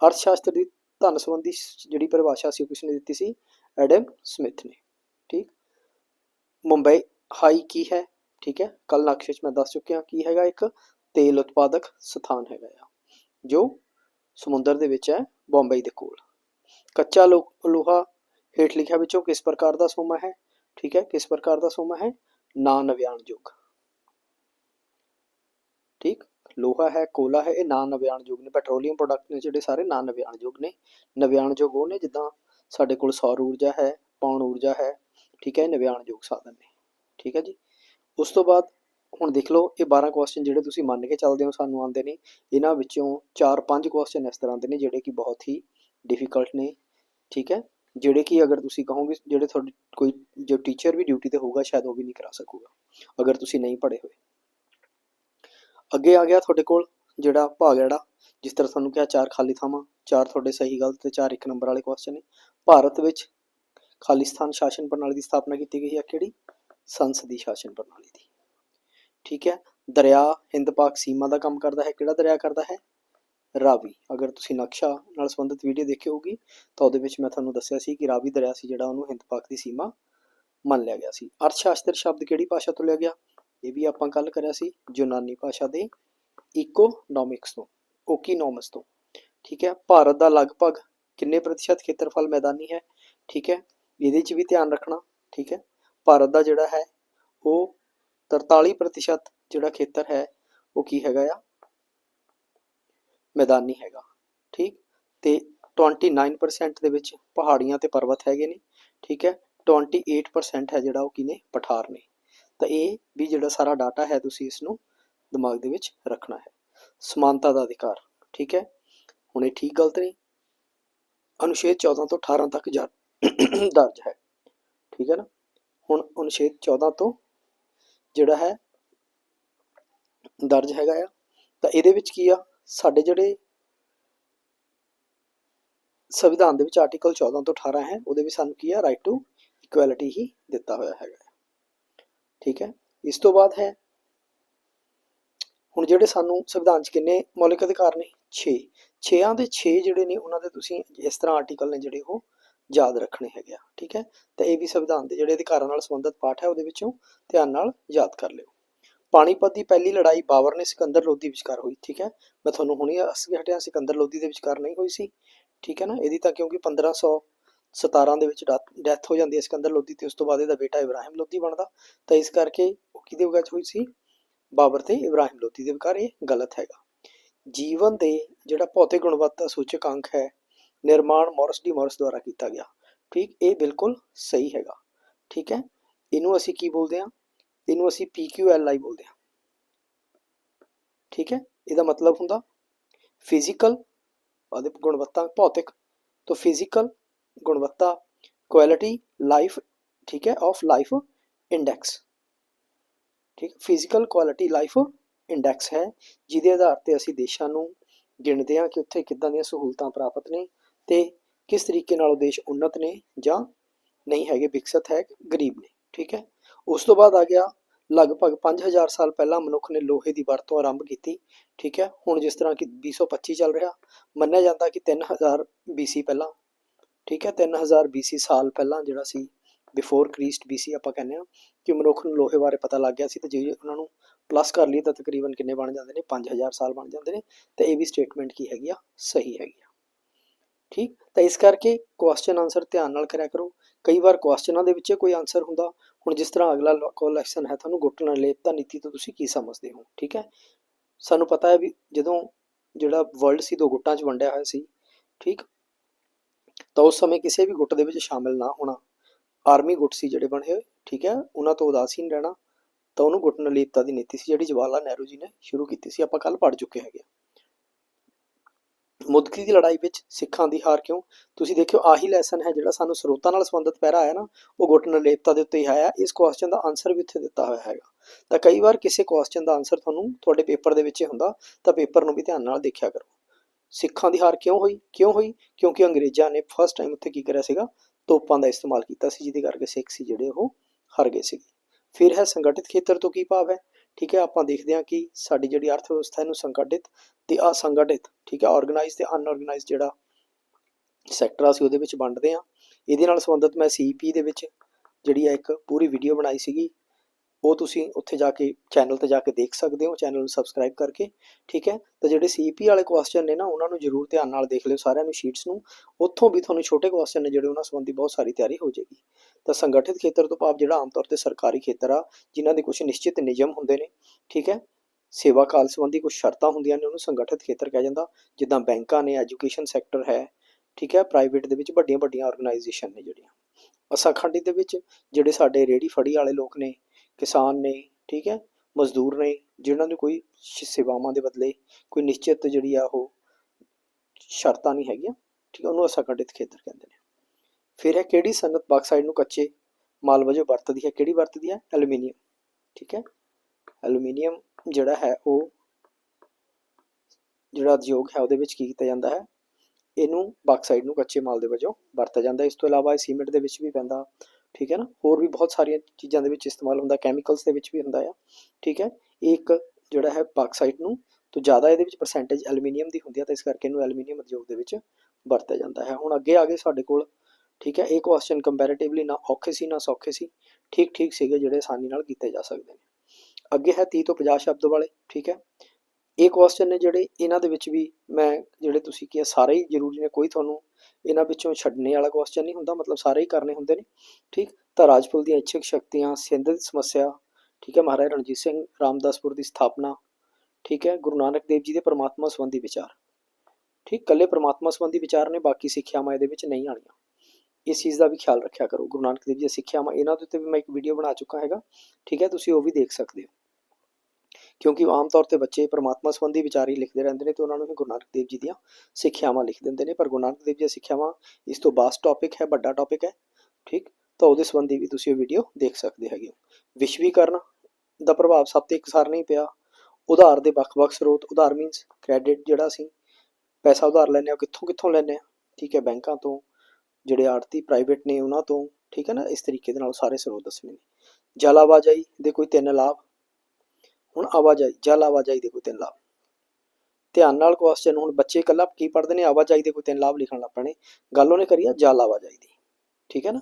ਅਰਥ ਸ਼ਾਸਤਰ ਦੀ ਧਨ ਸੰਬੰਧੀ ਜਿਹੜੀ ਪਰਿਭਾਸ਼ਾ ਸੀ, ਉਹ ਕਿਸ ਨੇ ਦਿੱਤੀ ਸੀ? ਐਡਮ ਸਮਿਥ ਨੇ, ਠੀਕ? ਮੁੰਬਈ ਹਾਈ ਕੀ ਹੈ? ਠੀਕ ਹੈ? ਕੱਲ ਨਕਸ਼ੇ 'ਚ ਮੈਂ ਦੱਸ ਚੁੱਕਿਆ ਕੀ ਹੈਗਾ ਇੱਕ, ਤੇਲ ਉਤਪਾਦਕ ਸਥਾਨ ਹੈਗਾ ਆ, ਜੋ ਸਮੁੰਦਰ ਦੇ ਵਿੱਚ ਹੈ, ਬੰਬਈ ਦੇ ਕੋਲ। ਕੱਚਾ ਲੋਹਾ ਹੇਠ ਲਿਖਿਆ ਵਿੱਚੋਂ ਕਿਸ ਪ੍ਰਕਾਰ ਦਾ ਸੋਮਾ ਹੈ? ਠੀਕ ਹੈ, ਕਿਸ ਪ੍ਰਕਾਰ ਦਾ ਸੋਮਾ ਹੈ? ਨਾ ਨਵਿਆਣਯੋਗ ਠੀਕ, ਲੋਹਾ ਹੈ, ਕੋਲਾ ਹੈ, ਇਹ ਨਾ ਨਵਿਆਣਯੋਗ ਨੇ। ਪੈਟਰੋਲੀਅਮ ਪ੍ਰੋਡਕਟ ਨੇ ਜਿਹੜੇ ਸਾਰੇ ਨਾ ਨਵਿਆਣਯੋਗ ਨੇ। ਨਵਿਆਣਯੋਗ ਉਹ ਨੇ, ਜਿੱਦਾਂ ਸਾਡੇ ਕੋਲ ਸੌਰ ਊਰਜਾ ਹੈ, ਪੌਣ ਊਰਜਾ ਹੈ, ਠੀਕ ਹੈ, ਇਹ ਨਵਿਆਣਯੋਗ ਸਾਧਨ ਨੇ। ਠੀਕ ਹੈ ਜੀ? ਉਸ ਤੋਂ ਬਾਅਦ ਹੁਣ ਦੇਖ ਲਓ, ਇਹ 12 ਕੁਐਸਚਨ ਜਿਹੜੇ ਤੁਸੀਂ ਮੰਨ ਕੇ ਚੱਲਦੇ ਹੋ, ਸਾਨੂੰ ਆਉਂਦੇ ਨੇ। ਇਹਨਾਂ ਵਿੱਚੋਂ 4-5 ਕੁਐਸਚਨ ਇਸ ਤਰ੍ਹਾਂ ਦੇ ਨੇ, ਜਿਹੜੇ ਕਿ ਬਹੁਤ ਹੀ ਡਿਫਿਕਲਟ ਨੇ। ਠੀਕ ਹੈ? ਜਿਹੜੇ ਕਿ ਅਗਰ ਤੁਸੀਂ ਕਹੋਗੇ, ਜਿਹੜੇ ਤੁਹਾਡੇ ਕੋਈ ਜੋ ਟੀਚਰ ਵੀ ਡਿਊਟੀ ਤੇ ਹੋਊਗਾ, ਸ਼ਾਇਦ ਉਹ ਵੀ ਨਹੀਂ ਕਰਾ ਸਕੂਗਾ, ਅਗਰ ਤੁਸੀਂ ਨਹੀਂ ਪੜ੍ਹੇ ਹੋਏ। ਅੱਗੇ ਆ ਗਿਆ ਤੁਹਾਡੇ ਕੋਲ ਜਿਹੜਾ ਭਾਗ ਜਿਹੜਾ, ਜਿਸ ਤਰ੍ਹਾਂ ਤੁਹਾਨੂੰ ਕਿਹਾ, ਚਾਰ ਖਾਲੀ ਥਾਵਾਂ, ਚਾਰ ਤੁਹਾਡੇ ਸਹੀ ਗਲਤ ਤੇ ਚਾਰ ਇੱਕ ਨੰਬਰ ਵਾਲੇ ਕੁਐਸਚਨ ਨੇ। ਭਾਰਤ ਵਿੱਚ ਖਾਲਿਸਤਾਨ ਸ਼ਾਸਨ ਪ੍ਰਣਾਲੀ ਦੀ ਸਥਾਪਨਾ ਕੀਤੀ ਗਈ ਹੈ ਕਿਹੜੀ? ਸੰਸਦੀ ਸ਼ਾਸਨ ਪ੍ਰਣਾਲੀ ਦੀ। ਠੀਕ ਹੈ? ਦਰਿਆ ਹਿੰਦ ਪਾਕ ਸੀਮਾ ਦਾ ਕੰਮ ਕਰਦਾ ਹੈ। ਕਿਹੜਾ ਦਰਿਆ ਕਰਦਾ ਹੈ? ਰਾਵੀ। ਅਗਰ ਤੁਸੀਂ ਨਕਸ਼ਾ ਨਾਲ ਸੰਬੰਧਿਤ ਵੀਡੀਓ ਦੇਖੀ ਹੋਊਗੀ, ਤਾਂ ਉਹਦੇ ਵਿੱਚ ਮੈਂ ਤੁਹਾਨੂੰ ਦੱਸਿਆ ਸੀ ਕਿ ਰਾਵੀ ਦਰਿਆ ਸੀ ਜਿਹੜਾ ਉਹਨੂੰ ਹਿੰਦ ਪਾਕ ਦੀ ਸੀਮਾ ਮੰਨ ਲਿਆ ਗਿਆ ਸੀ। ਅਰਥ ਸ਼ਾਸਤਰ ਸ਼ਬਦ ਕਿਹੜੀ ਭਾਸ਼ਾ ਤੋਂ ਲਿਆ ਗਿਆ? ਇਹ ਵੀ ਆਪਾਂ ਗੱਲ ਕਰਿਆ ਸੀ, ਯੂਨਾਨੀ ਭਾਸ਼ਾ ਦੇ ਇਕੋਨੋਮਿਕਸ ਤੋਂ, ਓਕੀਨੋਮਸ ਤੋਂ। ਠੀਕ ਹੈ, ਭਾਰਤ ਦਾ ਲਗਭਗ ਕਿੰਨੇ ਪ੍ਰਤੀਸ਼ਤ ਖੇਤਰਫਲ ਮੈਦਾਨੀ ਹੈ? ਠੀਕ ਹੈ, ਇਹਦੇ 'ਚ ਵੀ ਧਿਆਨ ਰੱਖਣਾ, ਠੀਕ ਹੈ। ਭਾਰਤ ਦਾ ਜਿਹੜਾ ਹੈ, ਉਹ 43% ਜਿਹੜਾ ਖੇਤਰ ਹੈ, ਉਹ ਕੀ ਹੈਗਾ ਆ? ਮੈਦਾਨੀ ਹੈਗਾ, ਠੀਕ? ਤੇ 29% ਦੇ ਵਿੱਚ ਪਹਾੜੀਆਂ ਤੇ ਪਰਬਤ ਹੈਗੇ ਨੇ, ਠੀਕ ਹੈ? 28% ਹੈ ਜਿਹੜਾ ਉਹ ਕੀ ਪਠਾਰ ਨੇ। ਤਾਂ ਇਹ ਵੀ ਜਿਹੜਾ ਸਾਰਾ ਡਾਟਾ ਹੈ ਤੁਸੀਂ ਇਸ ਨੂੰ ਦਿਮਾਗ ਦੇ ਵਿੱਚ ਰੱਖਣਾ ਹੈ। ਸਮਾਨਤਾ ਦਾ ਅਧਿਕਾਰ, ਠੀਕ ਹੈ? ਹੁਣ ਇਹ ਠੀਕ ਗਲਤ ਨਹੀਂ। ਅਨੁਛੇਦ 14 ਤੋਂ 18 ਤੱਕ ਦਰਜ ਹੈ, ਠੀਕ ਹੈ ਨਾ? ਹੁਣ ਅਨੁਛੇਦ 14 ਤੋਂ ਜਿਹੜਾ ਹੈ, ਦਰਜ ਹੈਗਾ ਆ। ਤਾਂ ਇਹਦੇ ਵਿੱਚ ਕੀ ਆ? ਸਾਡੇ ਜਿਹੜੇ ਸੰਵਿਧਾਨ ਦੇ ਵਿੱਚ ਆਰਟੀਕਲ 14 ਤੋਂ 18 ਹੈ, ਉਹਦੇ ਵਿੱਚ ਸਾਨੂੰ ਕੀ ਆ ਰਾਈਟ ਟੂ ਇਕੁਐਲਿਟੀ ਹੀ ਦਿੱਤਾ ਹੋਇਆ ਹੈਗਾ ਠੀਕ ਹੈ? ਇਸ ਤੋਂ ਬਾਅਦ ਹੈ, ਹੁਣ ਜਿਹੜੇ ਸਾਨੂੰ ਸੰਵਿਧਾਨ 'ਚ ਕਿੰਨੇ ਮੌਲਿਕ ਅਧਿਕਾਰ ਨੇ? 6 6ਾਂ ਦੇ 6 ਜਿਹੜੇ ਨੇ, ਉਹਨਾਂ ਦੇ ਤੁਸੀਂ ਇਸ ਤਰ੍ਹਾਂ ਆਰਟੀਕਲ ਨੇ ਜਿਹੜੇ ਉਹ ਯਾਦ ਰੱਖਣੇ ਹੈਗੇ ਆ। ਠੀਕ ਹੈ? ਤਾਂ ਇਹ ਵੀ ਸੰਵਿਧਾਨ ਦੇ ਜਿਹੜੇ ਅਧਿਕਾਰਾਂ ਨਾਲ ਸੰਬੰਧਿਤ ਪਾਠ ਹੈ, ਉਹਦੇ ਵਿੱਚੋਂ ਧਿਆਨ ਨਾਲ ਯਾਦ ਕਰ ਲਿਓ। ਪਾਣੀਪਤ ਦੀ ਪਹਿਲੀ ਲੜਾਈ ਬਾਬਰ ਨੇ ਸਿਕੰਦਰ ਲੋਧੀ ਵਿਚਕਾਰ ਹੋਈ, ਠੀਕ ਹੈ? ਮੈਂ ਤੁਹਾਨੂੰ ਹੁਣੇ ਅਸੀਂ ਹਟਿਆ, ਸਿਕੰਦਰ ਲੋਧੀ ਦੇ ਵਿਚਕਾਰ ਨਹੀਂ ਹੋਈ ਸੀ, ਠੀਕ ਹੈ ਨਾ? ਇਹਦੀ ਤਾਂ ਕਿਉਂਕਿ 1517 ਦੇ ਵਿੱਚ ਡੈਥ ਹੋ ਜਾਂਦੀ ਹੈ ਸਿਕੰਦਰ ਲੋਧੀ ਤੇ ਉਸ ਤੋਂ ਬਾਅਦ ਇਹਦਾ ਬੇਟਾ ਇਬਰਾਹਿਮ ਲੋਧੀ ਬਣਦਾ, ਤਾਂ ਇਸ ਕਰਕੇ ਉਹ ਕਿਹਦੇ ਵਿੱਚ ਹੋਈ ਸੀ? ਬਾਬਰ ਤੇ ਇਬਰਾਹਿਮ ਲੋਧੀ ਦੇ ਵਿਚਕਾਰ, ਇਹ ਗਲਤ ਹੈਗਾ। ਜੀਵਨ ਦੇ ਜਿਹੜਾ ਭੌਤਿਕ ਗੁਣਵੱਤਾ ਸੂਚਕ ਅੰਕ ਹੈ, ਨਿਰਮਾਣ ਮੌਰਸ ਡੀ ਮੌਰਸ ਦੁਆਰਾ ਕੀਤਾ ਗਿਆ, ਠੀਕ? ਇਹ ਬਿਲਕੁਲ ਸਹੀ ਹੈਗਾ, ਠੀਕ ਹੈ? ਇਹਨੂੰ ਅਸੀਂ ਕੀ ਬੋਲਦੇ ਹਾਂ? ਇਹਨੂੰ ਅਸੀਂ PQLI ਬੋਲਦੇ ਹਾਂ। ਠੀਕ ਹੈ? ਇਹਦਾ ਮਤਲਬ ਹੁੰਦਾ ਫਿਜ਼ੀਕਲ ਉਹਦੇ ਗੁਣਵੱਤਾ, ਭੌਤਿਕ। ਤੋਂ ਫਿਜ਼ੀਕਲ ਗੁਣਵੱਤਾ ਕੁਆਲਿਟੀ ਲਾਈਫ ਠੀਕ ਹੈ? ਆਫ ਲਾਈਫ ਇੰਡੈਕਸ ਠੀਕ ਫਿਜ਼ੀਕਲ ਕੁਆਲਿਟੀ ਲਾਈਫ ਇੰਡੈਕਸ ਹੈ। ਜਿਹਦੇ ਆਧਾਰ ਤੇ ਅਸੀਂ ਦੇਸ਼ਾਂ ਨੂੰ ਗਿਣਦੇ ਹਾਂ ਕਿ ਉੱਥੇ ਕਿੱਦਾਂ ਦੀਆਂ ਸਹੂਲਤਾਂ ਪ੍ਰਾਪਤ ਨੇ ਤੇ ਕਿਸ ਤਰੀਕੇ ਨਾਲ ਉਹ ਦੇਸ਼ ਉન્નਤ ਨੇ ਜਾਂ ਨਹੀਂ ਹੈਗੇ, ਵਿਕਸਿਤ ਹੈ, ਗਰੀਬ ਨੇ। ਠੀਕ ਹੈ? ਉਸ ਤੋਂ ਬਾਅਦ ਆ ਗਿਆ ਲਗਭਗ 5000 ਸਾਲ ਪਹਿਲਾਂ ਮਨੁੱਖ ਨੇ ਲੋਹੇ ਦੀ ਵਰਤੋਂ ਆਰੰਭ ਕੀਤੀ, ਠੀਕ ਹੈ? ਹੁਣ ਜਿਸ ਤਰ੍ਹਾਂ ਕਿ 2025 ਚੱਲ ਰਿਹਾ, ਮੰਨਿਆ ਜਾਂਦਾ ਕਿ 3000 BC ਪਹਿਲਾਂ, ਠੀਕ ਹੈ? 3000 BC ਸਾਲ ਪਹਿਲਾਂ ਜਿਹੜਾ ਸੀ ਬਿਫੋਰ ਕ੍ਰਿਸਟ BC ਆਪਾਂ ਕਹਿੰਦੇ ਆ ਕਿ ਮਨੁੱਖ ਨੂੰ ਲੋਹੇ ਬਾਰੇ ਪਤਾ ਲੱਗ ਗਿਆ ਸੀ ਤੇ ਜੇ ਉਹਨਾਂ ਨੂੰ ਪਲੱਸ ਕਰ ਲਈਏ ਤਾਂ ਤਕਰੀਬਨ ਕਿੰਨੇ ਬਣ ਜਾਂਦੇ ਨੇ? 5000 ਸਾਲ ਬਣ ਜਾਂਦੇ ਨੇ ਤੇ ਇਹ ਵੀ ਸਟੇਟਮੈਂਟ ਕੀ ਹੈਗੀ ਆ? ਸਹੀ ਹੈਗੀ ਆ। ਠੀਕ? ਤਾਂ ਇਸ ਕਰਕੇ ਕੁਐਸਚਨ ਆਨਸਰ ਧਿਆਨ ਨਾਲ ਕਰਿਆ ਕਰੋ। ਕਈ ਵਾਰ ਕੁਐਸਚਨਾਂ ਦੇ ਵਿੱਚ ਕੋਈ ਆਨਸਰ ਹੁੰਦਾ ਹੁਣ ਜਿਸ ਤਰ੍ਹਾਂ ਅਗਲਾ ਕੁਐਸਚਨ ਹੈ ਤੁਹਾਨੂੰ ਗੁੱਟ ਲੇਪਤਾ ਨੀਤੀ ਤੋਂ ਤੁਸੀਂ ਕੀ ਸਮਝਦੇ ਹੋ, ਠੀਕ ਹੈ? ਸਾਨੂੰ ਪਤਾ ਹੈ ਵੀ ਜਦੋਂ ਜਿਹੜਾ ਵਰਲਡ ਸੀ, ਦੋ ਗੁੱਟਾਂ 'ਚ ਵੰਡਿਆ ਹੋਇਆ ਸੀ, ਠੀਕ? ਤਾਂ ਉਸ ਸਮੇਂ ਕਿਸੇ ਵੀ ਗੁੱਟ ਦੇ ਵਿੱਚ ਸ਼ਾਮਿਲ ਨਾ ਹੋਣਾ। ਆਰਮੀ ਗੁੱਟ ਸੀ ਜਿਹੜੇ ਬਣੇ ਹੋਏ, ਠੀਕ ਹੈ? ਉਹਨਾਂ ਤੋਂ ਉਦਾਸੀਨ ਰਹਿਣਾ। ਤਾਂ ਉਹਨੂੰ ਗੁੱਟ ਨਲੀਪਤਾ ਦੀ ਨੀਤੀ ਸੀ, ਜਿਹੜੀ ਜਵਾਹਰ ਲਾਲ ਨਹਿਰੂ ਜੀ ਨੇ ਸ਼ੁਰੂ ਕੀਤੀ ਸੀ। ਆਪਾਂ ਕੱਲ ਪੜ੍ਹ ਚੁੱਕੇ ਹੈਗੇ ਮੁਦਕੀ ਦੀ ਲੜਾਈ ਵਿੱਚ ਸਿੱਖਾਂ ਦੀ ਹਾਰ ਕਿਉਂ? ਤੁਸੀਂ ਦੇਖਿਓ, ਆਹੀ ਲੈਸਨ ਹੈ ਜਿਹੜਾ ਸਾਨੂੰ ਸਰੋਤਾਂ ਨਾਲ ਸੰਬੰਧਿਤ ਪੈਰਾ ਆਇਆ ਨਾ, ਉਹ ਗੁੱਟ ਨਲੇਪਤਾ ਦੇ ਉੱਤੇ ਹੀ ਆਇਆ। ਇਸ ਕੁਐਸਚਨ ਦਾ ਆਨਸਰ ਵੀ ਉੱਥੇ ਦਿੱਤਾ ਹੋਇਆ ਹੈਗਾ। ਤਾਂ ਕਈ ਵਾਰ ਕਿਸੇ ਕੁਐਸਚਨ ਦਾ ਆਨਸਰ ਤੁਹਾਨੂੰ ਤੁਹਾਡੇ ਪੇਪਰ ਦੇ ਵਿੱਚ ਹੀ ਹੁੰਦਾ, ਤਾਂ ਪੇਪਰ ਨੂੰ ਵੀ ਧਿਆਨ ਨਾਲ ਦੇਖਿਆ ਕਰੋ। ਸਿੱਖਾਂ ਦੀ ਹਾਰ ਕਿਉਂ ਹੋਈ? ਕਿਉਂ ਹੋਈ? ਕਿਉਂਕਿ ਅੰਗਰੇਜ਼ਾਂ ਨੇ ਫਸਟ ਟਾਈਮ ਉੱਥੇ ਕੀ ਕਰਿਆ ਸੀਗਾ? ਤੋਪਾਂ ਦਾ ਇਸਤੇਮਾਲ ਕੀਤਾ ਸੀ, ਜਿਹਦੇ ਕਰਕੇ ਸਿੱਖ ਸੀ ਜਿਹੜੇ ਉਹ ਹਾਰ ਗਏ ਸੀਗੇ। ਫਿਰ ਹੈ ਸੰਗਠਿਤ ਖੇਤਰ ਤੋਂ ਕੀ ਭਾਵ ਹੈ? ਠੀਕ ਹੈ, ਆਪਾਂ ਦੇਖਦੇ ਹਾਂ ਕਿ ਸਾਡੀ ਜਿਹੜੀ ਅਰਥ ਵਿਵਸਥਾ ਇਹਨੂੰ ਸੰਗਠਿਤ ਤੇ ਅਸੰਗਠਿਤ, ਠੀਕ ਹੈ ਆਰਗੇਨਾਈਜ਼ ਤੇ ਅਨਆਰਗੇਨਾਈਜ਼ ਜਿਹੜਾ ਸੈਕਟਰ ਆ ਸੀ ਉਹਦੇ ਵਿੱਚ ਵੰਡਦੇ ਹਾਂ। ਇਹਦੇ ਨਾਲ ਸੰਬੰਧਿਤ ਮੈਂ ਸੀਪੀ ਦੇ ਵਿੱਚ ਜਿਹੜੀ ਆ ਇੱਕ ਪੂਰੀ ਵੀਡੀਓ ਬਣਾਈ ਸੀਗੀ। ਉਹ ਤੁਸੀਂ ਉੱਥੇ ਜਾ ਕੇ ਚੈਨਲ ਤੇ ਜਾ ਕੇ ਦੇਖ ਸਕਦੇ ਹੋ ਚੈਨਲ ਨੂੰ ਸਬਸਕ੍ਰਾਈਬ ਕਰਕੇ, ਠੀਕ ਹੈ। ਤਾਂ ਜਿਹੜੇ ਸੀਪੀ ਵਾਲੇ ਕੁਐਸਚਨ ਨੇ ਨਾ, ਉਹਨਾਂ ਨੂੰ ਜ਼ਰੂਰ ਧਿਆਨ ਨਾਲ ਦੇਖ ਲਿਓ ਸਾਰਿਆਂ ਨੂੰ ਸ਼ੀਟਸ ਨੂੰ। ਉੱਥੋਂ ਵੀ ਤੁਹਾਨੂੰ ਛੋਟੇ ਕੁਐਸਚਨ ਨੇ ਜਿਹੜੇ ਉਹਨਾਂ ਸੰਬੰਧੀ ਬਹੁਤ ਸਾਰੀ ਤਿਆਰੀ ਹੋ ਜਾਏਗੀ। ਤਾਂ ਸੰਗਠਿਤ ਖੇਤਰ ਤੋਂ ਭਾਵ ਜਿਹੜਾ ਆਮ ਤੌਰ ਤੇ ਸਰਕਾਰੀ ਖੇਤਰ ਆ, ਜਿਨ੍ਹਾਂ ਦੇ ਕੁਝ ਨਿਸ਼ਚਿਤ ਨਿਯਮ ਹੁੰਦੇ ਨੇ, ਠੀਕ ਹੈ? ਸੇਵਾ ਕਾਲ ਸੰਬੰਧੀ ਕੁਝ ਸ਼ਰਤਾਂ ਹੁੰਦੀਆਂ ਨੇ, ਉਹਨੂੰ ਸੰਗਠਿਤ ਖੇਤਰ ਕਿਹਾ ਜਾਂਦਾ। ਜਿੱਦਾਂ ਬੈਂਕਾਂ ਨੇ, ਐਜੂਕੇਸ਼ਨ ਸੈਕਟਰ ਹੈ, ਠੀਕ ਹੈ? ਪ੍ਰਾਈਵੇਟ ਦੇ ਵਿੱਚ ਵੱਡੀਆਂ ਵੱਡੀਆਂ ਆਰਗੇਨਾਈਜੇਸ਼ਨ ਨੇ ਜਿਹੜੀਆਂ। ਅਸਾਖੰਡੀ ਦੇ ਵਿੱਚ ਜਿਹੜੇ ਸਾਡੇ ਰੇੜੀ ਫੜੀ ਵਾਲੇ ਲੋਕ ਨੇ, ਕਿਸਾਨ ਨੇ, ਠੀਕ ਹੈ? ਮਜ਼ਦੂਰ ਨੇ, ਜਿਨ੍ਹਾਂ ਨੂੰ ਕੋਈ ਸੇਵਾਵਾਂ ਦੇ ਬਦਲੇ ਕੋਈ ਨਿਸ਼ਚਿਤ ਜਿਹੜੀ ਆ ਉਹ ਸ਼ਰਤਾਂ ਨਹੀਂ ਹੈਗੀਆਂ, ਠੀਕ ਹੈ? ਉਹਨੂੰ ਅਸਾਖੰਡਿਤ ਖੇਤਰ ਕਹਿੰਦੇ ਨੇ। ਫਿਰ ਇਹ ਕਿਹੜੀ ਸਨਅਤ ਬਾਕਸਾਈਡ ਨੂੰ ਕੱਚੇ ਮਾਲ ਵਜੋਂ ਵਰਤਦੀ ਹੈ? ਕਿਹੜੀ ਵਰਤਦੀ ਹੈ? ਐਲੂਮੀਨੀਅਮ। ਠੀਕ ਹੈ? ਐਲੂਮੀਨੀਅਮ ਜਿਹੜਾ ਹੈ ਉਹ ਜਿਹੜਾ ਉਦਯੋਗ ਹੈ ਉਹਦੇ ਵਿੱਚ ਕੀ ਕੀਤਾ ਜਾਂਦਾ ਹੈ? ਇਹਨੂੰ ਬਾਕਸਾਈਡ ਨੂੰ ਕੱਚੇ ਮਾਲ ਦੇ ਵਜੋਂ ਵਰਤਿਆ ਜਾਂਦਾ ਇਸ ਤੋਂ ਇਲਾਵਾ ਇਹ ਸੀਮੈਂਟ ਦੇ ਵਿੱਚ ਵੀ ਪੈਂਦਾ। ਠੀਕ ਹੈ ਨਾ? ਹੋਰ ਵੀ ਬਹੁਤ ਸਾਰੀਆਂ ਚੀਜ਼ਾਂ ਦੇ ਵਿੱਚ ਇਸਤੇਮਾਲ ਹੁੰਦਾ। ਕੈਮੀਕਲਸ ਦੇ ਵਿੱਚ ਵੀ ਹੁੰਦਾ ਆ। ਠੀਕ ਹੈ? ਇਹ ਇੱਕ ਜਿਹੜਾ ਹੈ ਬਾਕਸਾਈਡ ਨੂੰ ਤੋਂ ਜ਼ਿਆਦਾ ਇਹਦੇ ਵਿੱਚ ਪਰਸੈਂਟੇਜ ਐਲੂਮੀਨੀਅਮ ਦੀ ਹੁੰਦੀ ਹੈ। ਤਾਂ ਇਸ ਕਰਕੇ ਇਹਨੂੰ ਐਲੂਮੀਨੀਅਮ ਉਦਯੋਗ ਦੇ ਵਿੱਚ ਵਰਤਿਆ ਜਾਂਦਾ ਹੈ। ਹੁਣ ਅੱਗੇ ਆ ਗਏ ਸਾਡੇ ਕੋਲ ਠੀਕ ਹੈ? ਇਹ ਕੁਐਸਚਨ ਕੰਪੈਰੀਟਿਵਲੀ ਨਾ ਔਖੇ ਸੀ, ਨਾ ਸੌਖੇ ਸੀ। ਠੀਕ ਠੀਕ ਸੀਗੇ ਜਿਹੜੇ ਆਸਾਨੀ ਨਾਲ ਕੀਤੇ ਜਾ ਸਕਦੇ ਨੇ। ਅੱਗੇ ਹੈ 30 ਤੋਂ 50 ਸ਼ਬਦ ਵਾਲੇ, ਠੀਕ ਹੈ? ਇਹ ਕੁਐਸਚਨ ਨੇ ਜਿਹੜੇ ਇਹਨਾਂ ਦੇ ਵਿੱਚ ਵੀ ਮੈਂ, ਜਿਹੜੇ ਤੁਸੀਂ ਕੀ ਆ ਸਾਰੇ ਹੀ ਜ਼ਰੂਰੀ ਨੇ, ਕੋਈ ਤੁਹਾਨੂੰ ਇਹਨਾਂ ਵਿੱਚੋਂ ਛੱਡਣੇ ਵਾਲਾ ਕੁਐਸਚਨ ਨਹੀਂ ਹੁੰਦਾ, ਮਤਲਬ ਸਾਰੇ ਹੀ ਕਰਨੇ ਹੁੰਦੇ ਨੇ। ਠੀਕ? ਤਾਂ ਰਾਜਪੁਰ ਦੀਆਂ ਇੱਛਕ ਸ਼ਕਤੀਆਂ, ਸਿੰਧ ਦੀ ਸਮੱਸਿਆ, ਠੀਕ ਹੈ? ਮਹਾਰਾਜਾ ਰਣਜੀਤ ਸਿੰਘ ਰਾਮਦਾਸਪੁਰ ਦੀ ਸਥਾਪਨਾ, ਠੀਕ ਹੈ? ਗੁਰੂ ਨਾਨਕ ਦੇਵ ਜੀ ਦੇ ਪਰਮਾਤਮਾ ਸੰਬੰਧੀ ਵਿਚਾਰ। ਠੀਕ? ਕੱਲੇ ਪਰਮਾਤਮਾ ਸੰਬੰਧੀ ਵਿਚਾਰ ਨੇ, ਬਾਕੀ ਸਿੱਖਿਆਵਾਂ ਇਹਦੇ ਵਿੱਚ ਨਹੀਂ ਆਣੀਆਂ ਇਸ ਚੀਜ਼ ਦਾ ਵੀ ਖਿਆਲ ਰੱਖਿਆ ਕਰੋ। ਗੁਰੂ ਨਾਨਕ ਦੇਵ ਜੀ ਦੀਆਂ ਸਿੱਖਿਆਵਾਂ ਇਹਨਾਂ ਦੇ ਉੱਤੇ ਵੀ ਮੈਂ ਇੱਕ ਵੀਡੀਓ ਬਣਾ ਚੁੱਕਾ ਹੈਗਾ। ਠੀਕ ਹੈ? ਤੁਸੀਂ ਉਹ ਵੀ ਦੇਖ ਸਕਦੇ ਹੋ। ਕਿਉਂਕਿ ਆਮ ਤੌਰ ਤੇ ਬੱਚੇ ਪਰਮਾਤਮਾ ਸੰਬੰਧੀ ਵਿਚਾਰ ਹੀ ਲਿਖਦੇ ਰਹਿੰਦੇ ਨੇ ਤੇ ਉਹਨਾਂ ਨੂੰ ਹੀ ਗੁਰੂ ਨਾਨਕ ਦੇਵ ਜੀ ਦੀਆਂ ਸਿੱਖਿਆਵਾਂ ਲਿਖ ਦਿੰਦੇ ਨੇ। ਪਰ ਗੁਰੂ ਨਾਨਕ ਦੇਵ ਜੀ ਦੀਆਂ ਸਿੱਖਿਆਵਾਂ ਇਸ ਤੋਂ ਬਾਸ ਟੌਪਿਕ ਹੈ, ਵੱਡਾ ਟੌਪਿਕ ਹੈ। ਠੀਕ? ਤਾਂ ਉਹਦੇ ਸੰਬੰਧੀ ਵੀ ਤੁਸੀਂ ਉਹ ਵੀਡੀਓ ਦੇਖ ਸਕਦੇ ਹੈਗੇ ਹੋ। ਵਿਸ਼ਵੀਕਰਨ ਦਾ ਪ੍ਰਭਾਵ ਸਭ ਤੇ ਇਕਸਾਰ ਨਹੀਂ ਪਿਆ। ਉਧਾਰ ਦੇ ਵੱਖ-ਵੱਖ ਸਰੋਤ, ਉਧਾਰ ਮੀਨਸ ਕ੍ਰੈਡਿਟ ਜਿਹੜਾ ਸੀ ਪੈਸਾ ਉਧਾਰ ਲੈਂਦੇ ਆ ਕਿੱਥੋਂ ਕਿੱਥੋਂ ਲੈਂਦੇ ਆ ਠੀਕ ਹੈ? ਬੈਂਕਾਂ ਤੋਂ ਜਿਹੜੇ ਆੜਤੀ ਪ੍ਰਾਈਵੇਟ ਨੇ ਉਹਨਾਂ ਤੋਂ, ਠੀਕ ਹੈ ਨਾ, ਇਸ ਤਰੀਕੇ ਦੇ ਨਾਲ ਸਾਰੇ ਸਰੋਤ ਦੱਸਣੇ ਨੇ। ਜਲ ਆਵਾਜਾਈ ਦੇ ਕੋਈ ਤਿੰਨ ਲਾਭ। ਹੁਣ ਆਵਾਜਾਈ, ਜਲ ਆਵਾਜਾਈ ਦੇ ਕੋਈ ਤਿੰਨ ਲਾਭ। ਧਿਆਨ ਨਾਲ ਕੁਐਸਚਨ ਹੁਣ ਬੱਚੇ ਇਕੱਲਾ ਕੀ ਪੜ੍ਹਦੇ ਨੇ? ਆਵਾਜਾਈ ਦੇ ਕੋਈ ਤਿੰਨ ਲਾਭ ਲਿਖਣ ਲੱਗ ਪੈਣੇ। ਗੱਲ ਉਹਨੇ ਕਰੀ ਆ ਜਲ ਆਵਾਜਾਈ ਦੀ, ਠੀਕ ਹੈ ਨਾ?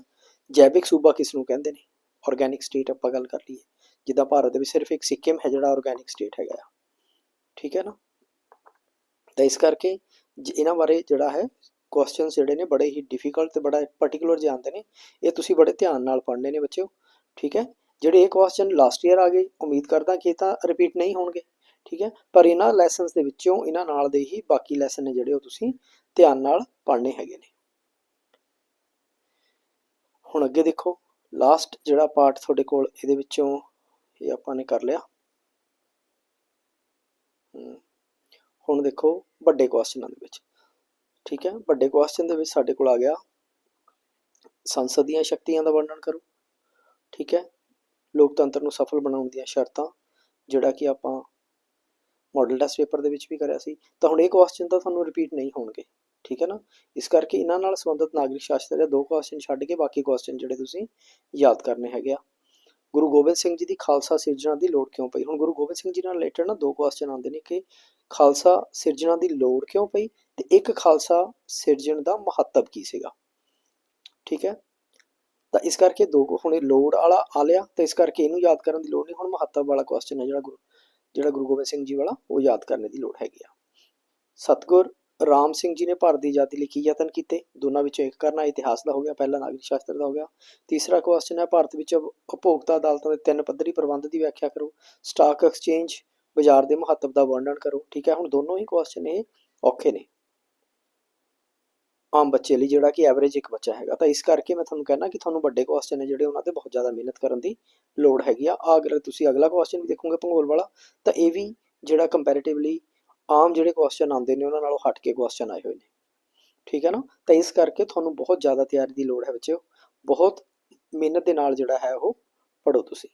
ਜੈਵਿਕ ਸੂਬਾ ਕਿਸ ਨੂੰ ਕਹਿੰਦੇ ਨੇ? ਆਰਗੈਨਿਕ ਸਟੇਟ ਆਪਾਂ ਗੱਲ ਕਰ ਲਈਏ। ਜਿੱਦਾਂ ਭਾਰਤ ਦੇ ਵਿੱਚ ਸਿਰਫ ਇੱਕ ਸਿੱਕਿਮ ਹੈ ਜਿਹੜਾ ਆਰਗੈਨਿਕ ਸਟੇਟ ਹੈਗਾ ਆ। ਠੀਕ ਹੈ ਨਾ? ਤਾਂ ਇਸ ਕਰਕੇ ਜ- ਇਹਨਾਂ ਬਾਰੇ ਜਿਹੜਾ ਹੈ ਕੁਐਸਚਨਸ ਜਿਹੜੇ ਨੇ ਬੜੇ ਹੀ ਡਿਫਿਕਲਟ ਤੇ ਬੜਾ ਪਾਰਟਿਕੂਲਰ ਜਿਹੇ ਆਉਂਦੇ ਨੇ, ਇਹ ਤੁਸੀਂ ਬੜੇ ਧਿਆਨ ਨਾਲ ਪੜ੍ਹਨੇ ਨੇ ਬੱਚਿਓ, ਠੀਕ ਹੈ? ਜਿਹੜੇ ਇਹ ਕੁਐਸਚਨ ਲਾਸਟ ਈਅਰ ਆ ਗਏ, ਉਮੀਦ ਕਰਦਾ ਕਿ ਇਹ ਤਾਂ ਰਿਪੀਟ ਨਹੀਂ ਹੋਣਗੇ, ਠੀਕ ਹੈ? ਪਰ ਇਹਨਾਂ ਲੈਸਨਸ ਦੇ ਵਿੱਚੋਂ, ਇਹਨਾਂ ਨਾਲ ਦੇ ਹੀ ਬਾਕੀ ਲੈਸਨ ਨੇ ਜਿਹੜੇ ਉਹ ਤੁਸੀਂ ਧਿਆਨ ਨਾਲ ਪੜ੍ਹਨੇ ਹੈਗੇ ਨੇ। ਹੁਣ ਅੱਗੇ ਦੇਖੋ ਲਾਸਟ ਜਿਹੜਾ ਪਾਰਟ ਤੁਹਾਡੇ ਕੋਲ ਇਹਦੇ ਵਿੱਚੋਂ ਇਹ ਆਪਾਂ ਨੇ ਕਰ ਲਿਆ। ਹੁਣ ਦੇਖੋ ਵੱਡੇ ਕੁਐਸਚਨਾਂ ਦੇ ਵਿੱਚ। ਠੀਕ ਹੈ, ਵੱਡੇ ਕੁਐਸਚਨ ਦੇ ਵਿੱਚ ਸਾਡੇ ਕੋਲ ਆ ਗਿਆ। ਸੰਸਦ ਦੀਆਂ ਸ਼ਕਤੀਆਂ ਦਾ ਵਰਣਨ ਕਰੋ, ਠੀਕ ਹੈ। ਲੋਕਤੰਤਰ ਨੂੰ ਸਫਲ ਬਣਾਉਣ ਦੀਆਂ ਸ਼ਰਤਾਂ, ਜਿਹੜਾ ਕਿ ਆਪਾਂ ਮਾਡਲ ਟੈਸਟ ਪੇਪਰ ਦੇ ਵਿੱਚ ਵੀ ਕਰਿਆ ਸੀ। ਤਾਂ ਹੁਣ ਇਹ ਕੁਐਸਚਨ ਤਾਂ ਤੁਹਾਨੂੰ ਰਿਪੀਟ ਨਹੀਂ ਹੋਣਗੇ, ਠੀਕ ਹੈ ਨਾ। ਇਸ ਕਰਕੇ ਇਹਨਾਂ ਨਾਲ ਸੰਬੰਧਿਤ ਨਾਗਰਿਕ ਸ਼ਾਸਤਰ ਦੇ ਦੋ ਕੁਐਸਚਨ ਛੱਡ ਕੇ ਬਾਕੀ ਕੁਐਸਚਨ ਜਿਹੜੇ ਤੁਸੀਂ ਯਾਦ ਕਰਨੇ ਹੈਗੇ ਆ। ਗੁਰੂ ਗੋਬਿੰਦ ਸਿੰਘ ਜੀ ਦੀ ਖਾਲਸਾ ਸਿਰਜਣਾ ਦੀ ਲੋੜ ਕਿਉਂ ਪਈ? ਹੁਣ ਗੁਰੂ ਗੋਬਿੰਦ ਸਿੰਘ ਜੀ ਨਾਲ ਰਿਲੇਟਡ ਨਾ ਦੋ ਕੁਐਸਚਨ ਆਉਂਦੇ ਨੇ ਕਿ ਖਾਲਸਾ ਸਿਰਜਣਾ ਦੀ ਲੋੜ ਕਿਉਂ ਪਈ? ਤੇ ਇੱਕ ਖਾਲਸਾ ਸਿਰਜਣ ਦਾ ਮਹੱਤਵ ਕੀ ਸੀਗਾ? ਠੀਕ ਹੈ? ਤਾਂ ਇਸ ਕਰਕੇ ਦੋ ਹੁਣ ਇਹ ਲੋੜ ਵਾਲਾ ਆ ਲਿਆ, ਤਾਂ ਇਸ ਕਰਕੇ ਇਹਨੂੰ ਯਾਦ ਕਰਨ ਦੀ ਲੋੜ ਨਹੀਂ। ਹੁਣ ਮਹੱਤਵ ਵਾਲਾ ਕੁਐਸਚਨ ਹੈ ਜਿਹੜਾ ਗੁਰੂ ਜਿਹੜਾ ਗੁਰੂ ਗੋਬਿੰਦ ਸਿੰਘ ਜੀ ਵਾਲਾ, ਉਹ ਯਾਦ ਕਰਨ ਦੀ ਲੋੜ ਹੈਗੀ ਆ। ਸਤਗੁਰ ਰਾਮ ਸਿੰਘ ਜੀ ਨੇ ਭਾਰਤ ਦੀ ਆਜ਼ਾਦੀ ਲਈ ਕੀ ਯਤਨ ਕੀਤੇ? ਦੋਨਾਂ ਵਿੱਚੋਂ ਇੱਕ ਕਰਨਾ ਇਤਿਹਾਸ ਦਾ ਹੋ ਗਿਆ, ਪਹਿਲਾ ਨਾਗਰਿਕ ਸ਼ਾਸਤਰ ਦਾ ਹੋ ਗਿਆ। ਤੀਸਰਾ ਕੁਐਸਚਨ ਹੈ, ਭਾਰਤ ਵਿੱਚ ਉਪਭੋਗਤਾ ਅਦਾਲਤਾਂ ਦੇ ਤਿੰਨ ਪੱਧਰੀ ਪ੍ਰਬੰਧ ਦੀ ਵਿਆਖਿਆ ਕਰੋ। ਸਟਾਕ ਐਕਸਚੇਂਜ ਬਾਜ਼ਾਰ ਦੇ ਮਹੱਤਵ ਦਾ ਵਰਣਨ ਕਰੋ, ਠੀਕ ਹੈ? ਹੁਣ ਦੋਨੋਂ ਹੀ ਕੁਐਸਚਨ ਇਹ ਔਖੇ ਨੇ। ਆਮ ਬੱਚੇ ਲਈ ਜਿਹੜਾ ਕਿ ਐਵਰੇਜ ਇੱਕ ਬੱਚਾ ਹੈਗਾ। ਤਾਂ ਇਸ ਕਰਕੇ ਮੈਂ ਤੁਹਾਨੂੰ ਕਹਿਣਾ ਕਿ ਤੁਹਾਨੂੰ ਵੱਡੇ ਕੁਐਸਚਨ ਨੇ ਜਿਹੜੇ ਉਹਨਾਂ ਤੇ ਬਹੁਤ ਜ਼ਿਆਦਾ ਮਿਹਨਤ ਕਰਨ ਦੀ ਲੋੜ ਹੈਗੀ ਆ। ਆਹ ਅਗਰ ਤੁਸੀਂ ਅਗਲਾ ਕੁਐਸਚਨ ਵੀ ਦੇਖੋਗੇ ਭੂਗੋਲ ਵਾਲਾ, ਤਾਂ ਇਹ ਵੀ ਜਿਹੜਾ ਕੰਪੈਰੀਟਿਵਲੀ ਆਮ ਜਿਹੜੇ ਕੁਐਸਚਨ ਆਉਂਦੇ ਨੇ, ਉਹਨਾਂ ਨਾਲੋਂ ਹਟ ਕੇ ਕੁਐਸਚਨ ਆਏ ਹੋਏ ਨੇ। ਠੀਕ ਹੈ ਨਾ? ਤਾਂ ਇਸ ਕਰਕੇ ਤੁਹਾਨੂੰ ਬਹੁਤ ਜ਼ਿਆਦਾ ਤਿਆਰੀ ਦੀ ਲੋੜ ਹੈ ਬੱਚਿਓ। ਬਹੁਤ ਮਿਹਨਤ ਦੇ ਨਾਲ ਜਿਹੜਾ ਹੈ ਉਹ ਪੜੋ ਤੁਸੀਂ।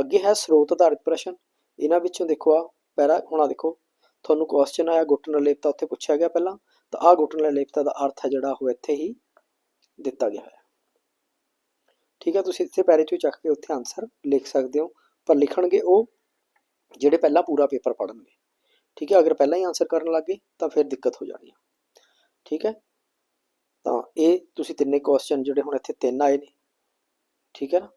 ਅੱਗੇ ਹੈ ਸਰੋਤ ਆਧਾਰਿਤ ਪ੍ਰਸ਼ਨ। ਇਹਨਾਂ ਵਿੱਚੋਂ ਦੇਖੋ ਆ ਪਹਿਲਾ, ਹੁਣ ਦੇਖੋ, ਤੁਹਾਨੂੰ ਕੁਐਸਚਨ ਆਇਆ ਗੁੱਟਨ ਨਿਰਲੇਪਤਾ ਉੱਥੇ ਪੁੱਛਿਆ ਗਿਆ ਪਹਿਲਾਂ, ਤਾਂ ਆ ਗੁੱਟਨ ਨਿਰਲੇਪਤਾ ਦਾ ਅਰਥ ਹੈ ਜਿਹੜਾ ਉਹ ਇੱਥੇ ਹੀ ਦਿੱਤਾ ਗਿਆ ਹੈ ਠੀਕ ਹੈ ਤੁਸੀਂ ਇੱਥੇ ਪੈਰੇ ਚੋਂ ਚੱਕ ਕੇ ਉੱਥੇ ਆਨਸਰ ਲਿਖ ਸਕਦੇ ਹੋ, ਪਰ ਲਿਖਣਗੇ ਉਹ ਜਿਹੜੇ ਪਹਿਲਾਂ ਪੂਰਾ ਪੇਪਰ ਪੜ੍ਹਨਗੇ। ਠੀਕ ਹੈ ਅਗਰ ਪਹਿਲਾਂ ਹੀ ਆਨਸਰ ਕਰਨ ਲੱਗੇ ਤਾਂ ਫਿਰ ਦਿੱਕਤ ਹੋ ਜਾਣੀ ਹੈ ਠੀਕ ਹੈ ਤਾਂ ਇਹ ਤੁਸੀਂ ਤਿੰਨੇ ਕੁਐਸਚਨ ਜਿਹੜੇ ਹੁਣ ਇੱਥੇ ਤਿੰਨ ਆਏ ਨੇ। ਠੀਕ ਹੈ ਨਾ?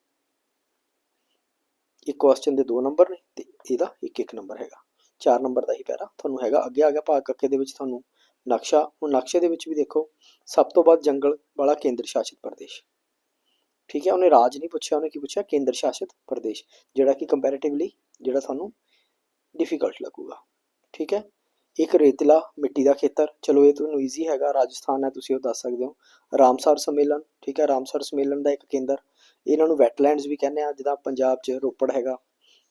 ਇੱਕ ਕੁਐਸਚਨ ਦੇ ਦੋ ਨੰਬਰ ਨੇ ਤੇ ਇਹਦਾ ਇੱਕ ਇੱਕ ਨੰਬਰ ਹੈਗਾ। ਚਾਰ ਨੰਬਰ ਦਾ ਹੀ ਪੈਰਾ ਤੁਹਾਨੂੰ ਹੈਗਾ। ਅੱਗੇ ਆ ਗਿਆ ਭਾਗ ਕੱਕੇ ਦੇ ਵਿੱਚ ਤੁਹਾਨੂੰ ਨਕਸ਼ਾ। ਉਹ ਨਕਸ਼ੇ ਦੇ ਵਿੱਚ ਵੀ ਦੇਖੋ, ਸਭ ਤੋਂ ਵੱਧ ਜੰਗਲ ਵਾਲਾ ਕੇਂਦਰ ਸ਼ਾਸਿਤ ਪ੍ਰਦੇਸ਼। ਠੀਕ ਹੈ, ਉਹਨੇ ਰਾਜ ਨਹੀਂ ਪੁੱਛਿਆ, ਉਹਨੇ ਕੀ ਪੁੱਛਿਆ? ਕੇਂਦਰ ਸ਼ਾਸਿਤ ਪ੍ਰਦੇਸ਼, ਜਿਹੜਾ ਕਿ ਕੰਪੈਰੀਟਿਵਲੀ ਜਿਹੜਾ ਤੁਹਾਨੂੰ ਡਿਫਿਕਲਟ ਲੱਗੂਗਾ। ਠੀਕ ਹੈ, ਇੱਕ ਰੇਤਲਾ ਮਿੱਟੀ ਦਾ ਖੇਤਰ। ਚਲੋ, ਇਹ ਤੁਹਾਨੂੰ ਈਜ਼ੀ ਹੈਗਾ। ਰਾਜਸਥਾਨ ਹੈ, ਤੁਸੀਂ ਉਹ ਦੱਸ ਸਕਦੇ ਹੋ। ਰਾਮਸਰ ਸੰਮੇਲਨ। ਠੀਕ ਹੈ, ਰਾਮਸਰ ਸੰਮੇਲਨ ਦਾ ਇੱਕ ਕੇਂਦਰ। ਇਹਨਾਂ ਨੂੰ ਵੈਟਲੈਂਡਸ ਵੀ ਕਹਿੰਦੇ ਆ, ਜਿੱਦਾਂ ਪੰਜਾਬ 'ਚ ਰੋਪੜ ਹੈਗਾ,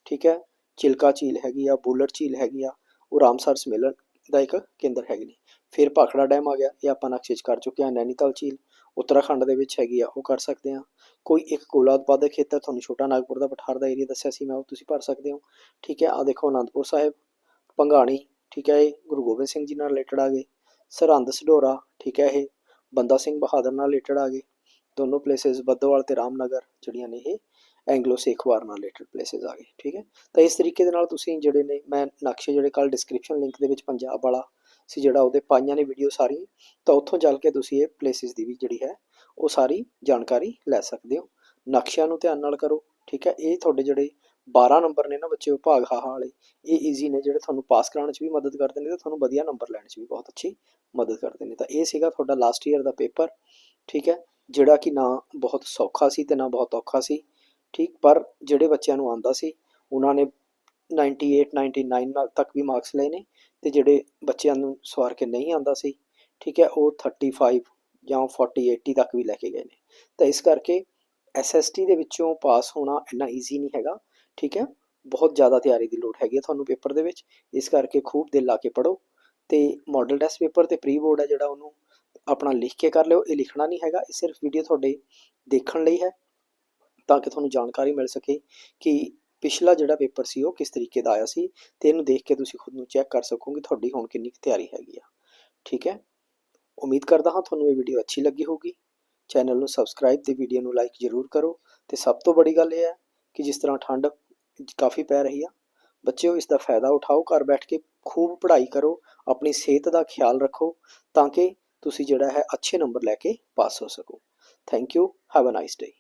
ਠੀਕ ਹੈ, ਚਿਲਕਾ ਝੀਲ ਹੈਗੀ ਆ, ਬੁਲਟ ਝੀਲ ਹੈਗੀ ਆ, ਉਹ ਰਾਮਸਰ ਸੰਮੇਲਨ ਦਾ ਇੱਕ ਕੇਂਦਰ ਹੈਗੇ ਨੇ। ਫਿਰ ਭਾਖੜਾ ਡੈਮ ਆ ਗਿਆ, ਇਹ ਆਪਾਂ ਨਕਸ਼ੇ 'ਚ ਕਰ ਚੁੱਕੇ ਹਾਂ ਨੈਨੀਤਾਲ ਝੀਲ, ਉੱਤਰਾਖੰਡ ਦੇ ਵਿੱਚ ਹੈਗੀ ਆ, ਉਹ ਕਰ ਸਕਦੇ ਆ। ਕੋਈ ਇੱਕ ਕੋਲਾ ਉਤਪਾਦਕ ਖੇਤਰ, ਤੁਹਾਨੂੰ ਛੋਟਾ ਨਾਗਪੁਰ ਦਾ ਪਠਾਰ ਦਾ ਏਰੀਆ ਦੱਸਿਆ ਸੀ, ਮੈਂ ਉਹ ਤੁਸੀਂ ਭਰ ਸਕਦੇ ਹੋ, ਠੀਕ ਹੈ ਆ ਦੇਖੋ ਅਨੰਦਪੁਰ ਸਾਹਿਬ, ਭੰਗਾਣੀ, ਠੀਕ ਹੈ, ਇਹ ਗੁਰੂ ਗੋਬਿੰਦ ਸਿੰਘ ਜੀ ਨਾਲ ਰਿਲੇਟਡ ਆ ਗਏ, ਸਰਹੰਦ, ਸਡੋਰਾ, ਠੀਕ ਹੈ, ਇਹ ਬੰਦਾ ਸਿੰਘ ਬਹਾਦਰ ਨਾਲ ਰਿਲੇਟਡ ਆ ਗਏ ਦੋਨੋਂ ਪਲੇਸਿਸ ਬੱਦੋਵਾਲ ਤੇ ਰਾਮਨਗਰ ਜਿਹੜੀਆਂ ਨੇ ਇਹ ਐਂਗਲੋ ਸਿੱਖ ਵਾਰ ਨਾਲ ਰਿਲੇਟਡ ਪਲੇਸਿਸ ਆ ਗਏ, ਠੀਕ ਹੈ? ਤਾਂ ਇਸ ਤਰੀਕੇ ਦੇ ਨਾਲ ਤੁਸੀਂ ਜਿਹੜੇ ਨੇ, ਮੈਂ ਨਕਸ਼ੇ ਜਿਹੜੇ ਕੱਲ ਡਿਸਕ੍ਰਿਪਸ਼ਨ ਲਿੰਕ ਦੇ ਵਿੱਚ ਪੰਜਾਬ ਵਾਲਾ ਸੀ ਜਿਹੜਾ ਉਹਦੇ ਪਾਈਆਂ ਨੇ ਵੀਡੀਓ ਸਾਰੀ ਤਾਂ ਉੱਥੋਂ ਚੱਲ ਕੇ ਤੁਸੀਂ ਇਹ ਪਲੇਸਿਸ ਦੀ ਵੀ ਜਿਹੜੀ ਹੈ, ਉਹ ਸਾਰੀ ਜਾਣਕਾਰੀ ਲੈ ਸਕਦੇ ਹੋ। ਨਕਸ਼ਿਆਂ ਨੂੰ ਧਿਆਨ ਨਾਲ ਕਰੋ, ਠੀਕ ਹੈ? ਇਹ ਤੁਹਾਡੇ ਜਿਹੜੇ 12 ਨੰਬਰ ਨੇ ਨਾ ਬੱਚੇ ਵਿਭਾਗ ਹਾਹਾ ਵਾਲੇ, ਇਹ ਈਜ਼ੀ ਨੇ ਜਿਹੜੇ ਤੁਹਾਨੂੰ ਪਾਸ ਕਰਾਉਣ 'ਚ ਵੀ ਮਦਦ ਕਰਦੇ ਨੇ ਤੇ ਤੁਹਾਨੂੰ ਵਧੀਆ ਨੰਬਰ ਲੈਣ 'ਚ ਵੀ ਬਹੁਤ ਅੱਛੀ ਮਦਦ ਕਰਦੇ ਨੇ। ਤਾਂ ਇਹ ਸੀਗਾ ਤੁਹਾਡਾ ਲਾਸਟ ਈਅਰ ਦਾ ਪੇਪਰ ਠੀਕ ਹੈ? ਜਿਹੜਾ ਕਿ ਨਾ ਬਹੁਤ ਸੌਖਾ ਸੀ ਤੇ ਨਾ ਬਹੁਤ ਔਖਾ ਸੀ, ਠੀਕ? ਪਰ ਜਿਹੜੇ ਬੱਚਿਆਂ ਨੂੰ ਆਂਦਾ ਸੀ, ਉਹਨਾਂ ਨੇ 98 99 ਨਾਲ ਤੱਕ ਵੀ ਮਾਰਕਸ ਲਏ ਨੇ ਤੇ ਜਿਹੜੇ ਬੱਚਿਆਂ ਨੂੰ ਸਵਾਰ ਕੇ ਨਹੀਂ ਆਂਦਾ ਸੀ, ਠੀਕ ਹੈ? ਉਹ 35 ਜਾਂ 40 80 ਤੱਕ ਵੀ ਲੈ ਕੇ ਗਏ ਨੇ। ਤਾਂ ਇਸ ਕਰਕੇ ਐਸਐਸਟੀ ਦੇ ਵਿੱਚੋਂ ਪਾਸ ਹੋਣਾ ਇੰਨਾ ਈਜ਼ੀ ਨਹੀਂ ਹੈਗਾ, ਠੀਕ ਹੈ? ਬਹੁਤ ਜ਼ਿਆਦਾ ਤਿਆਰੀ ਦੀ ਲੋੜ ਹੈਗੀ ਹੈ ਤੁਹਾਨੂੰ ਪੇਪਰ ਦੇ ਵਿੱਚ। ਇਸ ਕਰਕੇ ਖੂਬ ਦਿਲ ਲਾ ਕੇ ਪੜੋ ਤੇ ਮਾਡਲ ਟੈਸਟ ਪੇਪਰ ਤੇ ਪ੍ਰੀ ਬੋਰਡ ਹੈ ਜਿਹੜਾ ਉਹਨੂੰ ਆਪਣਾ ਲਿਖ ਕੇ ਕਰ ਲਿਓ, ਇਹ ਲਿਖਣਾ ਨਹੀਂ ਹੈਗਾ, ਇਹ ਸਿਰਫ ਵੀਡੀਓ ਤੁਹਾਡੇ ਦੇਖਣ ਲਈ ਹੈ, ਤਾਂ ਕਿ ਤੁਹਾਨੂੰ ਜਾਣਕਾਰੀ ਮਿਲ ਸਕੇ ਕਿ ਪਿਛਲਾ ਜਿਹੜਾ ਪੇਪਰ ਸੀ, ਉਹ ਕਿਸ ਤਰੀਕੇ ਦਾ ਆਇਆ ਸੀ, ਤੇ ਇਹਨੂੰ ਦੇਖ ਕੇ ਤੁਸੀਂ ਖੁਦ ਨੂੰ ਚੈੱਕ ਕਰ ਸਕੋਗੇ ਤੁਹਾਡੀ ਹੁਣ ਕਿੰਨੀ ਕੁ ਤਿਆਰੀ ਹੈਗੀ ਆ। ਠੀਕ ਹੈ? ਉਮੀਦ ਕਰਦਾ ਹਾਂ ਤੁਹਾਨੂੰ ਇਹ ਵੀਡੀਓ ਅੱਛੀ ਲੱਗੀ ਹੋਊਗੀ। ਚੈਨਲ ਨੂੰ ਸਬਸਕ੍ਰਾਈਬ ਤੇ ਵੀਡੀਓ ਨੂੰ ਲਾਈਕ ਜ਼ਰੂਰ ਕਰੋ, ਤੇ ਸਭ ਤੋਂ ਬੜੀ ਗੱਲ ਇਹ ਹੈ ਕਿ ਜਿਸ ਤਰ੍ਹਾਂ ਠੰਡ ਕਾਫੀ ਪੈ ਰਹੀ ਆ, ਬੱਚਿਓ ਇਸ ਦਾ ਫਾਇਦਾ ਉਠਾਓ, ਘਰ ਬੈਠ ਕੇ ਖੂਬ ਪੜ੍ਹਾਈ ਕਰੋ, ਆਪਣੀ ਸਿਹਤ ਦਾ ਖਿਆਲ ਰੱਖੋ, ਤਾਂ ਕਿ ਤੁਸੀਂ ਜਿਹੜਾ ਹੈ ਅੱਛੇ ਨੰਬਰ ਲੈ ਕੇ ਪਾਸ ਹੋ ਸਕੋ। Thank you have a nice day